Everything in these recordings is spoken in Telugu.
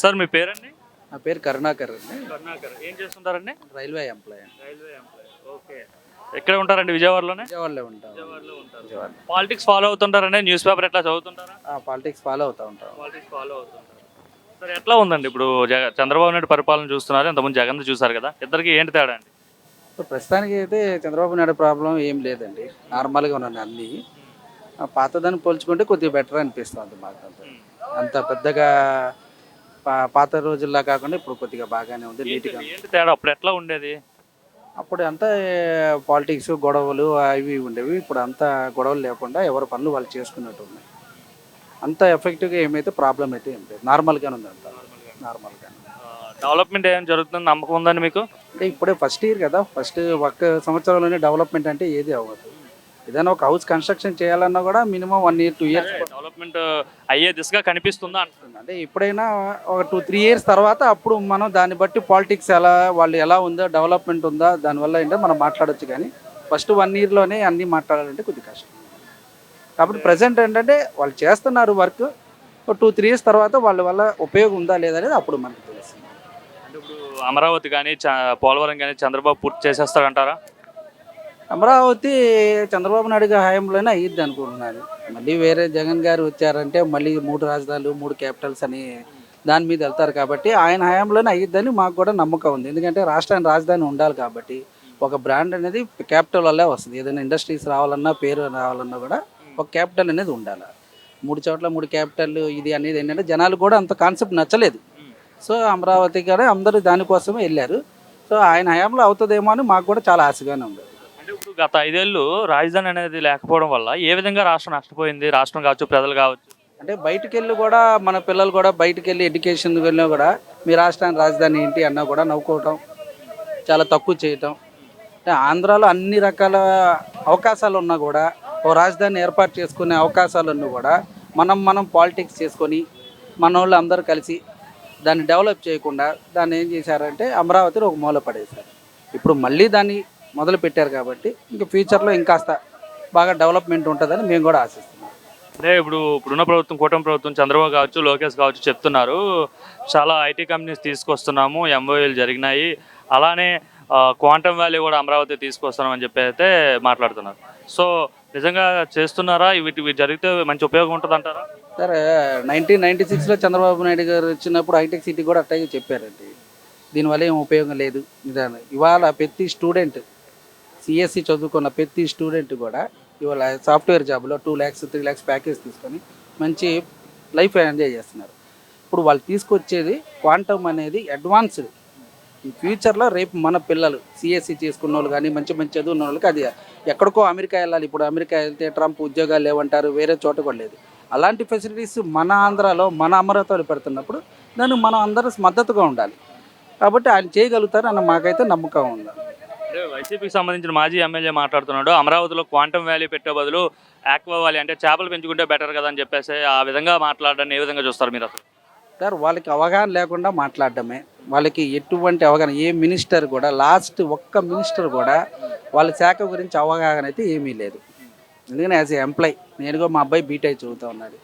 సార్ మీ పేరండి? నా పేరు కరుణాకర్ అండి. కరుణాకర్. ఏం చేస్తుంటారండి? Railway employee. Railway employee. Okay. ఎక్కడ ఉంటారండి? విజయవాడలోనే? విజయవాడలో ఉంటాం. విజయవాడలో ఉంటారు. పాలిటిక్స్ ఫాలో అవుతుంటారండి? న్యూస్ పేపర్ ఎట్లా చదువుతుంటారా? పాలిటిక్స్ ఫాలో అవుతూ ఉంటాం. పాలిటిక్స్ ఫాలో అవుతుంటారు. సార్ ఎట్లా ఉందండి ఇప్పుడు జగ చంద్రబాబు నాయుడు పరిపాలన చూస్తున్నారు. ఇంతకుముందు జగన్ చూసారు కదా. ఇద్దరికి ఏంటి తేడా అండి? ప్రస్తుతానికి అయితే చంద్రబాబు నాయుడు ప్రాబ్లం ఏం లేదండి. నార్మల్గా ఉన్నాను అన్నీ. ఆ పాతదాన్ని పోల్చుకుంటే కొద్దిగా బెటర్ అనిపిస్తుంది మాకు. అంత అంత పెద్దగా పాత రోజుల్లా కాకుండా ఇప్పుడు కొద్దిగా బాగానే ఉంది నీట్గా ఏంటి- తేడా? అప్పుడు ఎట్లా ఉండేది? అప్పుడు అంతా పాలిటిక్స్ గొడవలు అవి ఉండేవి. ఇప్పుడు అంతా గొడవలు లేకుండా ఎవరి పనులు వాళ్ళు చేసుకున్నట్టు ఉన్నాయి. అంత ఎఫెక్టివ్గా ఏమైతే ప్రాబ్లం అయితే ఏం లేదు. నార్మల్గానే ఉంది అంతా. నార్మల్గా డెవలప్మెంట్ ఏం జరుగుతుంది నమ్మకం ఉందండి మీకు? అంటే ఇప్పుడే ఫస్ట్ ఇయర్ కదా. ఫస్ట్ ఒక్క సంవత్సరంలోనే డెవలప్మెంట్ అంటే ఏది అవ్వదు. ఏదైనా ఒక హౌస్ కన్స్ట్రక్షన్ చేయాలన్నా కూడా minimum one year two years development అయ్యే దిశగా కనిపిస్తుందా అంటున్నాను అంటే ఎప్పుడైనా ఒక టూ త్రీ ఇయర్స్ తర్వాత అప్పుడు మనం దాన్ని బట్టి పాలిటిక్స్ ఎలా వాళ్ళు ఎలా ఉందో డెవలప్మెంట్ ఉందా దానివల్ల ఏంటో మనం మాట్లాడొచ్చు కానీ ఫస్ట్ వన్ ఇయర్లోనే అన్నీ మాట్లాడాలంటే కొద్ది కష్టం. కాబట్టి ప్రజెంట్ ఏంటంటే వాళ్ళు చేస్తున్నారు వర్క్ ఒక టూ త్రీ ఇయర్స్ తర్వాత వాళ్ళ వల్ల ఉపయోగం ఉందా లేదా అనేది అప్పుడు మనకు తెలుస్తుంది. అంటే ఇప్పుడు అమరావతి కానీ పోలవరం కానీ చంద్రబాబు పూర్తి చేసేస్తాడంటారా? అమరావతి చంద్రబాబు నాయుడు గారి హయాంలోనే అయ్యిద్ది అనుకుంటున్నాను. మళ్ళీ వేరే జగన్ గారు వచ్చారంటే మళ్ళీ మూడు రాజధానులు మూడు క్యాపిటల్స్ అని దాని మీద వెళ్తారు కాబట్టి ఆయన హయాంలోనే అయ్యిద్దని మాకు కూడా నమ్మకం ఉంది. ఎందుకంటే రాష్ట్రానికి రాజధాని ఉండాలి కాబట్టి ఒక బ్రాండ్ అనేది క్యాపిటల్ వల్లే వస్తుంది. ఏదైనా ఇండస్ట్రీస్ రావాలన్నా పేరు రావాలన్నా కూడా ఒక క్యాపిటల్ అనేది ఉండాలి. మూడు చోట్ల మూడు క్యాపిటల్ ఇది అనేది ఏంటంటే జనాలు కూడా అంత కాన్సెప్ట్ నచ్చలేదు. సో అమరావతి కూడా అందరూ దానికోసమే వెళ్ళారు. సో ఆయన హయాంలో అవుతుందేమో అని మాకు కూడా చాలా ఆశగానే ఉంది. గత ఐదేళ్ళు రాజధాని అనేది లేకపోవడం వల్ల ఏ విధంగా రాష్ట్రం నష్టపోయింది? రాష్ట్రం కావచ్చు ప్రజలు కావచ్చు? అంటే బయటికి వెళ్ళి కూడా మన పిల్లలు కూడా బయటికి వెళ్ళి ఎడ్యుకేషన్ వెళ్ళినా కూడా మీ రాష్ట్రానికి రాజధాని ఏంటి అన్నా కూడా నవ్వుకోవటం చాలా తక్కువ చేయటం. అంటే ఆంధ్రాలో అన్ని రకాల అవకాశాలు ఉన్నా కూడా ఓ రాజధాని ఏర్పాటు చేసుకునే అవకాశాలన్నీ కూడా మనం మనం పాలిటిక్స్ చేసుకొని మన వాళ్ళు అందరూ కలిసి దాన్ని డెవలప్ చేయకుండా దాన్ని ఏం చేశారంటే అమరావతిని ఒక మూల పడేశారు. ఇప్పుడు మళ్ళీ దాన్ని మొదలు పెట్టారు కాబట్టి ఇంకా ఫ్యూచర్లో ఇంకాస్త బాగా డెవలప్మెంట్ ఉంటుందని మేము కూడా ఆశిస్తున్నాం. అంటే ఇప్పుడు ఇప్పుడున్న ప్రభుత్వం కూటమి ప్రభుత్వం చంద్రబాబు కావచ్చు లోకేష్ కావచ్చు చెప్తున్నారు. చాలా ఐటీ కంపెనీస్ తీసుకొస్తున్నాము ఎంఓఏలు జరిగినాయి. అలానే క్వాంటమ్ వ్యాలీ కూడా అమరావతి తీసుకొస్తున్నాం అని చెప్పి అయితే మాట్లాడుతున్నారు. సో నిజంగా చేస్తున్నారా? వీటి ఇవి జరిగితే మంచి ఉపయోగం ఉంటుంది అంటారా సార్ నైన్టీన్ నైన్టీ సిక్స్లో చంద్రబాబు నాయుడు గారు వచ్చినప్పుడు హైటెక్ సిటీ కూడా అట్టాగే చెప్పారండి. దీనివల్ల ఏం ఉపయోగం లేదు. నిదానం. ఇవాళ ప్రతి స్టూడెంట్ సిఎస్సి చదువుకున్న ప్రతి స్టూడెంట్ కూడా ఇవాళ సాఫ్ట్వేర్ జాబ్లో two lakhs three lakhs package తీసుకొని మంచి లైఫ్ ఎంజాయ్ చేస్తున్నారు. ఇప్పుడు వాళ్ళు తీసుకొచ్చేది క్వాంటమ్ అనేది అడ్వాన్స్డ్ ఈ ఫ్యూచర్లో రేపు మన పిల్లలు సిఎస్సి చేసుకున్న వాళ్ళు కానీ మంచి మంచి చదువున్న వాళ్ళకి అది ఎక్కడికో అమెరికా వెళ్ళాలి. ఇప్పుడు అమెరికా వెళ్తే ట్రంప్ ఉద్యోగాలు లేవంటారు వేరే చోట కూడా లేదు. అలాంటి ఫెసిలిటీస్ మన ఆంధ్రాలో మన అమరావతిలో పెడుతున్నప్పుడు దానికి మనం అందరూ మద్దతుగా ఉండాలి. కాబట్టి ఆయన చేయగలుగుతారు అన్న మాకైతే నమ్మకం ఉంది. అంటే వైసీపీకి సంబంధించిన మాజీ ఎమ్మెల్యే మాట్లాడుతున్నాడు. అమరావతిలో క్వాంటమ్ వ్యాలీ పెట్టే బదులు ఆక్వా వ్యాలీ అంటే చేపలు పెంచుకుంటే బెటర్ కదా అని చెప్పేసి ఆ విధంగా మాట్లాడడాన్ని ఏ విధంగా చూస్తారు మీరు అసలు? సార్ వాళ్ళకి అవగాహన లేకుండా మాట్లాడడమే. వాళ్ళకి ఎటువంటి అవగాహన ఏ మినిస్టర్ కూడా లాస్ట్ ఒక్క మినిస్టర్ కూడా వాళ్ళ శాఖ గురించి అవగాహన అయితే ఏమీ లేదు. ఎందుకంటే యాజ్ ఏ ఎంప్లాయ్ నేనుగా మా అబ్బాయి బీటెక్ చదువుతూ ఉన్నాడు.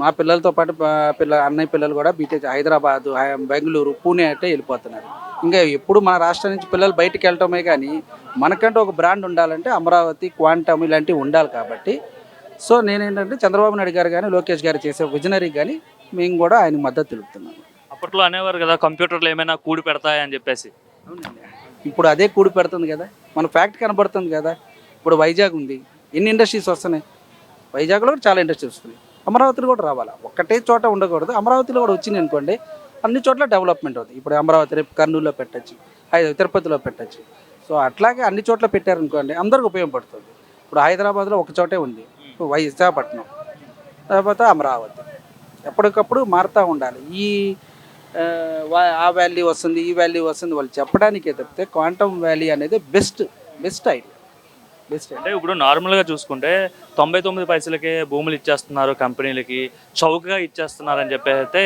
మా పిల్లలతో పాటు పిల్ల అన్నయ్య పిల్లలు కూడా బీటెక్ హైదరాబాద్ బెంగళూరు పూణే అంటే వెళ్ళిపోతున్నారు. ఇంకా ఎప్పుడు మన రాష్ట్రం నుంచి పిల్లలు బయటికి వెళ్ళటమే కానీ మనకంటూ ఒక బ్రాండ్ ఉండాలంటే అమరావతి క్వాంటమ్ ఇలాంటివి ఉండాలి కాబట్టి. సో నేనేంటంటే చంద్రబాబు నాయుడు గారు కానీ లోకేష్ గారు చేసే విజనరీ కానీ మేము కూడా ఆయన మద్దతు తెలుపుతున్నాము అప్పట్లో అనేవారు కదా కంప్యూటర్లు ఏమైనా కూడి పెడతాయని చెప్పేసి. అవునండి. ఇప్పుడు అదే కూడి పెడుతుంది కదా. మన ఫ్యాక్ట్ కనబడుతుంది కదా. ఇప్పుడు వైజాగ్ ఉంది. ఎన్ని ఇండస్ట్రీస్ వస్తున్నాయి? వైజాగ్లో కూడా చాలా ఇండస్ట్రీస్ వస్తున్నాయి. అమరావతిలో కూడా రావాలా? ఒక్కటే చోట ఉండకూడదు. అమరావతిలో కూడా వచ్చింది అనుకోండి అన్ని చోట్ల డెవలప్మెంట్ అవుతుంది ఇప్పుడు అమరావతి రేపు కర్నూలులో పెట్టచ్చు హైదరాబాద్ తిరుపతిలో పెట్టచ్చు. సో అట్లాగే అన్ని చోట్ల పెట్టారనుకోండి అందరికి ఉపయోగపడుతుంది. ఇప్పుడు హైదరాబాద్లో ఒక చోటే ఉంది విశాఖపట్నం తర్వాత అమరావతి. ఎప్పటికప్పుడు మారుతూ ఉండాలి. ఈ ఆ, వా- ఆ వస్తుంది ఈ వ్యాల్యూ వస్తుంది వాళ్ళు చెప్పడానికే తప్పితే క్వాంటమ్ వ్యాలీ అనేది బెస్ట్ బెస్ట్ ఐడియా. బెస్ట్ అంటే ఇప్పుడు నార్మల్గా చూసుకుంటే తొంభై తొమ్మిది పైసలకే భూములు ఇచ్చేస్తున్నారు కంపెనీలకి చౌకగా ఇచ్చేస్తున్నారు అని చెప్పి అయితే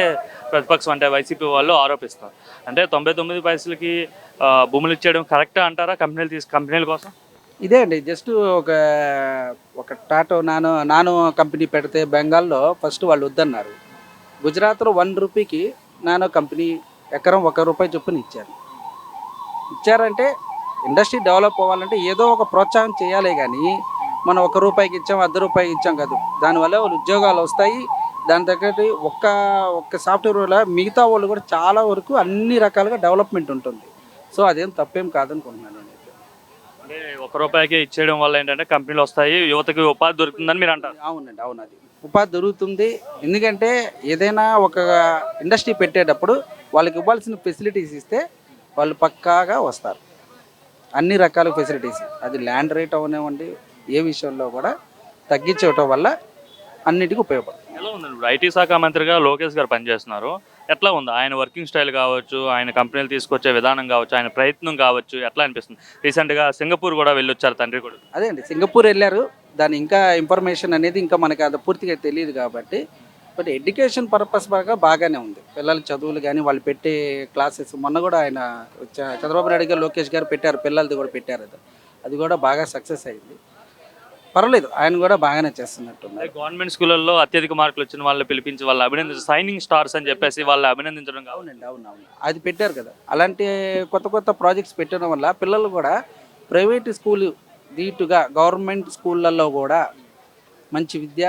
ప్రతిపక్షం అంటే వైసీపీ వాళ్ళు ఆరోపిస్తారు. అంటే తొంభై తొమ్మిది పైసలకి భూములు ఇచ్చేయడం కరెక్టా అంటారా కంపెనీలు తీసు కంపెనీల కోసం? ఇదే అండి. జస్ట్ ఒక ఒక టాటో నానో నానో కంపెనీ పెడితే బెంగాల్లో ఫస్ట్ వాళ్ళు వద్దన్నారు. గుజరాత్లో వన్ రూపీకి నానో కంపెనీ ఎకరం ఒక రూపాయి చొప్పున ఇచ్చారు. ఇచ్చారంటే ఇండస్ట్రీ డెవలప్ అవ్వాలంటే ఏదో ఒక ప్రోత్సాహం చేయాలి కానీ మనం ఒక రూపాయికి ఇచ్చాం అర్ధ రూపాయికి ఇచ్చాం కాదు. దానివల్ల వాళ్ళు ఉద్యోగాలు వస్తాయి. దాని తగ్గట్టు ఒక్క ఒక్క సాఫ్ట్వేర్ వల్ల మిగతా వాళ్ళు కూడా చాలా వరకు అన్ని రకాలుగా డెవలప్మెంట్ ఉంటుంది. సో అదేం తప్పేం కాదనుకుంటున్నాను నేనైతే. అంటే ఒక రూపాయికి ఇచ్చేయడం వల్ల ఏంటంటే కంపెనీలు వస్తాయి యువతకి ఉపాధి దొరుకుతుందని మీరు అంటారు. అవునండి అవును అది. ఉపాధి దొరుకుతుంది. ఎందుకంటే ఏదైనా ఒక ఇండస్ట్రీ పెట్టేటప్పుడు వాళ్ళకి ఇవ్వాల్సిన ఫెసిలిటీస్ ఇస్తే వాళ్ళు పక్కాగా వస్తారు. అన్ని రకాల ఫెసిలిటీస్ అది ల్యాండ్ రేట్ అవనివ్వండి ఏ విషయంలో కూడా తగ్గించడం వల్ల అన్నిటికీ ఉపయోగపడుతుంది. ఎలా ఉందండి ఇప్పుడు ఐటీ శాఖ మంత్రిగా లోకేష్ గారు పనిచేస్తున్నారు. ఎట్లా ఉంది? ఆయన వర్కింగ్ స్టైల్ కావచ్చు ఆయన కంపెనీలు తీసుకొచ్చే విధానం కావచ్చు ఆయన ప్రయత్నం కావచ్చు ఎట్లా అనిపిస్తుంది? రీసెంట్గా సింగపూర్ కూడా వెళ్ళొచ్చారు తండ్రి కూడా అదే అండి సింగపూర్ వెళ్ళారు. దాని ఇంకా ఇన్ఫర్మేషన్ అనేది ఇంకా మనకి అది పూర్తిగా తెలియదు కాబట్టి బట్ ఎడ్యుకేషన్ పర్పస్ బాగా బాగానే ఉంది. పిల్లల చదువులు కానీ వాళ్ళు పెట్టే క్లాసెస్ మొన్న కూడా ఆయన చంద్రబాబు నాయుడు గారు లోకేష్ గారు పెట్టారు పిల్లలది కూడా పెట్టారు అది. అది కూడా బాగా సక్సెస్ అయింది. పర్వాలేదు ఆయన కూడా బాగానే చేస్తున్నట్టున్నారు. గవర్నమెంట్ స్కూళ్ళల్లో అత్యధిక మార్కులు వచ్చిన వాళ్ళని పిలిపించి వాళ్ళు అభినందించ సైనింగ్ స్టార్స్ అని చెప్పేసి వాళ్ళు అభినందించడం అవునండి అవును అవును. అది పెట్టారు కదా. అలాంటి కొత్త కొత్త ప్రాజెక్ట్స్ పెట్టడం వల్ల పిల్లలు కూడా ప్రైవేట్ స్కూల్ దీటుగా గవర్నమెంట్ స్కూళ్ళల్లో కూడా మంచి విద్య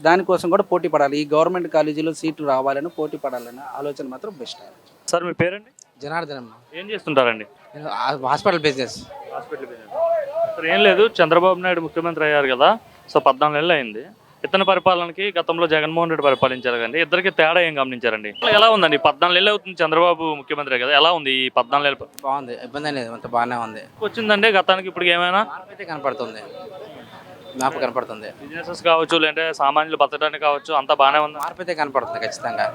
దానికోసం కూడా పోటీ పడాలి. ఈ గవర్నమెంట్ కాలేజీలో సీటు రావాలని పోటీ పడాలని ఆలోచన మాత్రం బెస్ట్ సార్ మీ పేరండి? జనార్దన్ అమ్మ ఏం చేస్తుంటారండి? నేను ఆ- హాస్పిటల్ బిజినెస్. హాస్పిటల్ సార్ ఏం లేదు చంద్రబాబు నాయుడు ముఖ్యమంత్రి అయ్యారు కదా సో పద్నాలుగు నెలలు అయింది. ఇతని పరిపాలనకి గతంలో జగన్మోహన్ రెడ్డి పరిపాలించారు కదండి ఇద్దరికి తేడా ఏం గమనించారండి? ఎలా ఉందండి? పద్నాలుగు నెలలు అవుతుంది చంద్రబాబు ముఖ్యమంత్రి కదా ఎలా ఉంది ఈ పద్నాలుగు నెలలు? బాగుంది ఇబ్బంది ఏం లేదు అంత బాగానే ఉంది. వచ్చిందండి గతానికి ఇప్పుడు ఏమైనా? మార్పు అయితే కనపడుతుంది. మార్పు కనపడుతుంది. బిజినెసెస్ కావచ్చు లేదంటే సామాన్యులు బతకడానికి కావచ్చు అంతా బాగానే ఉంది. మార్పు అయితే కనపడుతుంది ఖచ్చితంగా.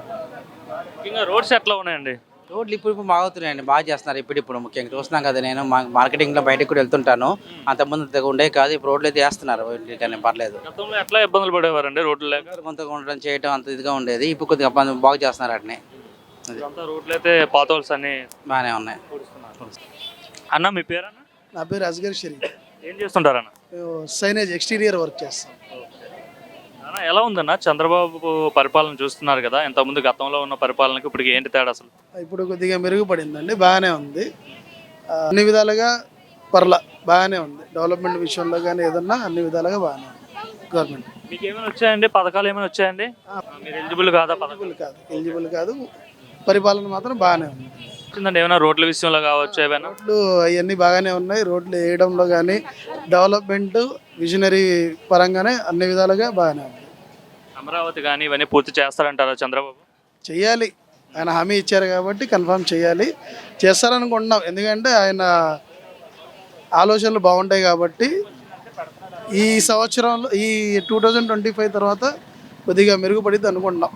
ముఖ్యంగా రోడ్స్ ఎట్లా ఉన్నాయండి? రోడ్లు ఇప్పుడు ఇప్పుడు బాగుతున్నాయండి బాగా చేస్తున్నారు ఇప్పుడు ఇప్పుడు ముఖ్యంగా. చూస్తున్నాం కదా నేను మా మార్కెటింగ్లో బయటకు కూడా వెళ్తుంటాను. అంతకుముందు అంతగా ఉండే కాదు ఇప్పుడు రోడ్లు అయితే వేస్తున్నారు కానీ పర్లేదు. గతంలో ఎట్లా ఇబ్బందులు పడేవారండి రోడ్లు లేక? కొంత ఉండడం చేయడం అంత ఇదిగా ఉండేది. ఇప్పుడు కొద్దిగా బాగా చేస్తున్నారు వాటిని. అంతా రోడ్లు అయితే పాతోల్స్ అన్ని బాగానే ఉన్నాయి. అన్న మీ పేరన్న? నా పేరు అస్గర్ షరీఫ్. ఏం చేస్తుంటారన్న సైనేజ్ ఎక్స్టీరియర్ వర్క్ చేస్తాం. అన్న ఎలా ఉందన్న? చంద్రబాబు పరిపాలన చూస్తున్నారు కదా ఇంతకుముందు గతంలో ఉన్న పరిపాలనకి ఇప్పుడు ఏంటి తేడా అసలు? ఇప్పుడు కొద్దిగా మెరుగుపడిందండి బాగానే ఉంది. అన్ని విధాలుగా పర్ల బాగానే ఉంది. డెవలప్మెంట్ విషయంలో కానీ ఏదన్నా అన్ని విధాలుగా బాగానే ఉంది. గవర్నమెంట్ మీకు ఏమైనా వచ్చాయండి? పథకాలు ఏమైనా వచ్చాయండి? మీరు ఎలిజిబుల్ కాదా పథకం ఎలిజిబుల్ కాదు ఎలిజిబుల్ కాదు. పరిపాలన మాత్రం బాగానే ఉంది. ఏమైనా రోడ్ల విషయంలో కావచ్చు ఏమైనా? రోడ్లు అవన్నీ బాగానే ఉన్నాయి. రోడ్లు వేయడంలో కానీ డెవలప్మెంట్ విజనరీ పరంగానే అన్ని విధాలుగా బాగానే ఉంది. అమరావతి కానీ ఇవన్నీ పూర్తి చేస్తారంటారా చంద్రబాబు? చెయ్యాలి ఆయన హామీ ఇచ్చారు కాబట్టి కన్ఫర్మ్ చేయాలి. చేస్తారనుకుంటున్నాం. ఎందుకంటే ఆయన ఆలోచనలు బాగుంటాయి కాబట్టి ఈ సంవత్సరంలో ఈ టూ థౌజండ్ ట్వంటీ ఫైవ్ తర్వాత కొద్దిగా మెరుగుపడిద్ది అనుకుంటున్నాం.